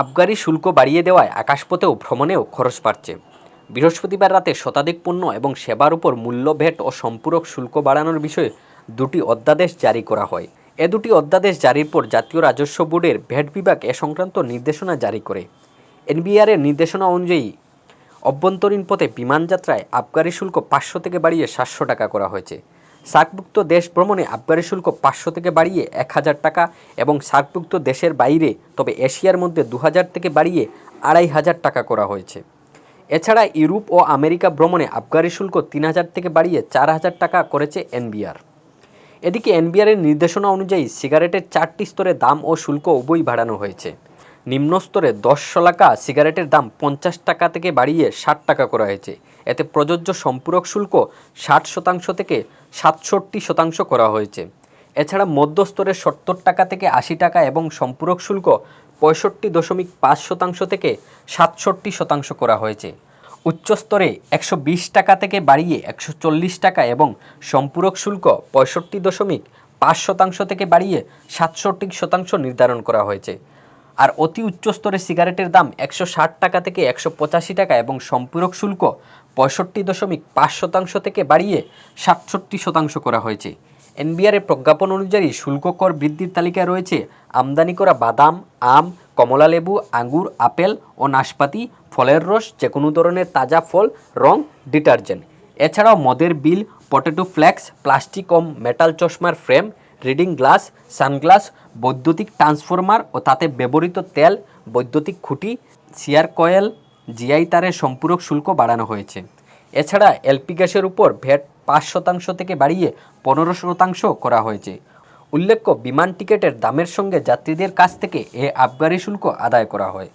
আবগারি শুল্ক বাড়িয়ে দেওয়ায় আকাশপথেও ভ্রমণেও খরচ বাড়ছে। বৃহস্পতিবার রাতে শতাধিক পণ্য এবং সেবার উপর মূল্য ভ্যাট ও সম্পূরক শুল্ক বাড়ানোর বিষয়ে দুটি অধ্যাদেশ জারি করা হয়। এ দুটি অধ্যাদেশ জারির পর জাতীয় রাজস্ব বোর্ডের ভ্যাট বিভাগ এ সংক্রান্ত নির্দেশনা জারি করে। এনবিআর এর নির্দেশনা অনুযায়ী অভ্যন্তরীণ পথে বিমান যাত্রায় আবগারি শুল্ক পাঁচশো থেকে বাড়িয়ে সাতশো টাকা করা হয়েছে। সার্কভুক্ত দেশ ভ্রমণে আবগারি শুল্ক পাঁচশো থেকে বাড়িয়ে এক হাজার টাকা এবং সার্কভুক্ত দেশের বাইরে, তবে এশিয়ার মধ্যে দু হাজার থেকে বাড়িয়ে আড়াই হাজার টাকা করা হয়েছে। এছাড়া ইউরোপ ও আমেরিকা ভ্রমণে আবগারি শুল্ক তিন হাজার থেকে বাড়িয়ে চার হাজার টাকা করেছে এনবিআর। এদিকে এনবিআরের নির্দেশনা অনুযায়ী সিগারেটের চারটি স্তরে দাম ও শুল্ক উভয়ই বাড়ানো হয়েছে। নিম্ন স্তরে দশ শলাকা সিগারেটের দাম পঞ্চাশ টাকা থেকে বাড়িয়ে ষাট টাকা করা হয়েছে। এতে প্রযোজ্য সম্পূরক শুল্ক ষাট শতাংশ থেকে সাতষট্টি শতাংশ করা হয়েছে। এছাড়া মধ্যস্তরে সত্তর টাকা থেকে আশি টাকা এবং সম্পূরক শুল্ক পঁয়ষট্টি দশমিক পাঁচ শতাংশ থেকে সাতষট্টি শতাংশ করা হয়েছে। উচ্চস্তরে একশো বিশ টাকা থেকে বাড়িয়ে একশো চল্লিশ টাকা এবং সম্পূরক শুল্ক পঁয়ষট্টি দশমিক পাঁচ শতাংশ থেকে বাড়িয়ে সাতষট্টি শতাংশ নির্ধারণ করা হয়েছে। আর অতি উচ্চস্তরে সিগারেটের দাম একশো ষাট টাকা থেকে একশো পঁচাশি টাকা এবং সম্পূরক শুল্ক পঁয়ষট্টি দশমিক পাঁচ শতাংশ থেকে বাড়িয়ে সাতষট্টি শতাংশ করা হয়েছে। এনবিআরের প্রজ্ঞাপন অনুযায়ী শুল্ক কর বৃদ্ধির তালিকায় রয়েছে আমদানি করা বাদাম, আম কমলালেবু আঙ্গুর, আপেল ও নাশপাতি, ফলের রস যে কোনো ধরনের তাজা ফল, রং, ডিটারজেন্ট। এছাড়াও মদের বিল, পটেটো ফ্ল্যাক্স, প্লাস্টিক ও মেটাল চশমার ফ্রেম রিডিং গ্লাস, সানগ্লাস, বৈদ্যুতিক ট্রান্সফরমার ও তাতে ব্যবহৃত তেল, বৈদ্যুতিক খুঁটি সিয়ার কয়েল, জিআই তারের সম্পূরক শুল্ক বাড়ানো হয়েছে। এছাড়া এলপি গ্যাসের উপর ভ্যাট পাঁচ শতাংশ থেকে বাড়িয়ে পনেরো শতাংশ করা হয়েছে। উল্লেখ্য, বিমান টিকিটের দামের সঙ্গে যাত্রীদের কাছ থেকে এ আবগারি শুল্ক আদায় করা হয়।